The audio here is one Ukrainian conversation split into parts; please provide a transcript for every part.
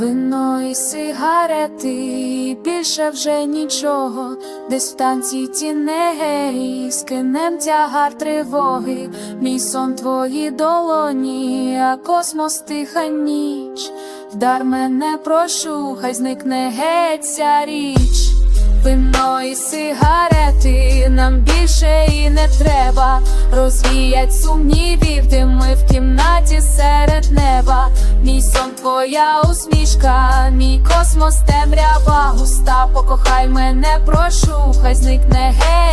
Вино і сигарети, більше вже нічого, десь в танці тіней, скинем тягар тривоги, мій сон твої долоні, а космос тиха ніч. Вдар мене прошу, хай зникне геть ця річ. Вино і сигарети нам більше і не треба. Розвіять сумнівів, де ми в кімнаті серед неба. Мій сон, твоя усмішка, мій космос темрява густа. Покохай мене, прошу, хай зникне геть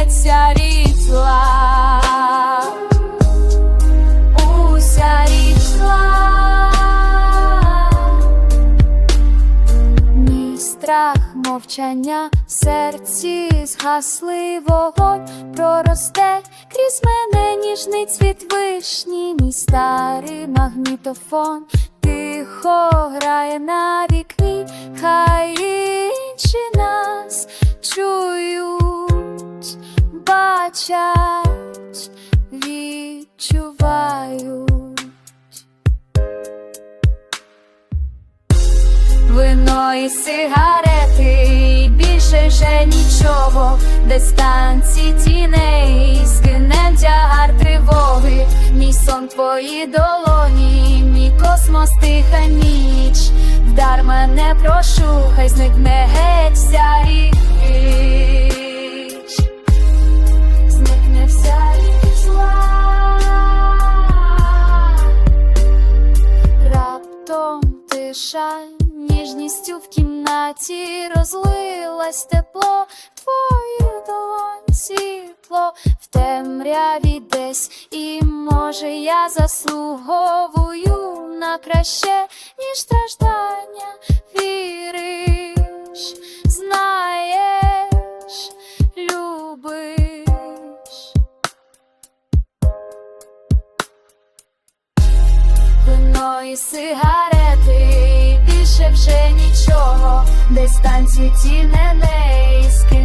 мовчання, в серці згаслий вогонь, проросте крізь мене ніжний цвіт вишні, мій старий магнітофон, тихо грає на вікні, хай інші нас чують, бачать, відчувають. Вино і вже нічого, десь танці тіней, скинем тягар тривоги, мій сон твої долоні, мій космос тиха ніч, вдар мене прошу, хай зникне геть вся річ, зникне вся річ зла. Раптом тиша ніжністю в кімнаті розлилась тепло твоїх долонь світло в темряві десь, і може я заслуговую на краще, ніж страждання віриш, знаєш, любиш. Вино і сигарети, більше вже нічого, дистанції танці не скинем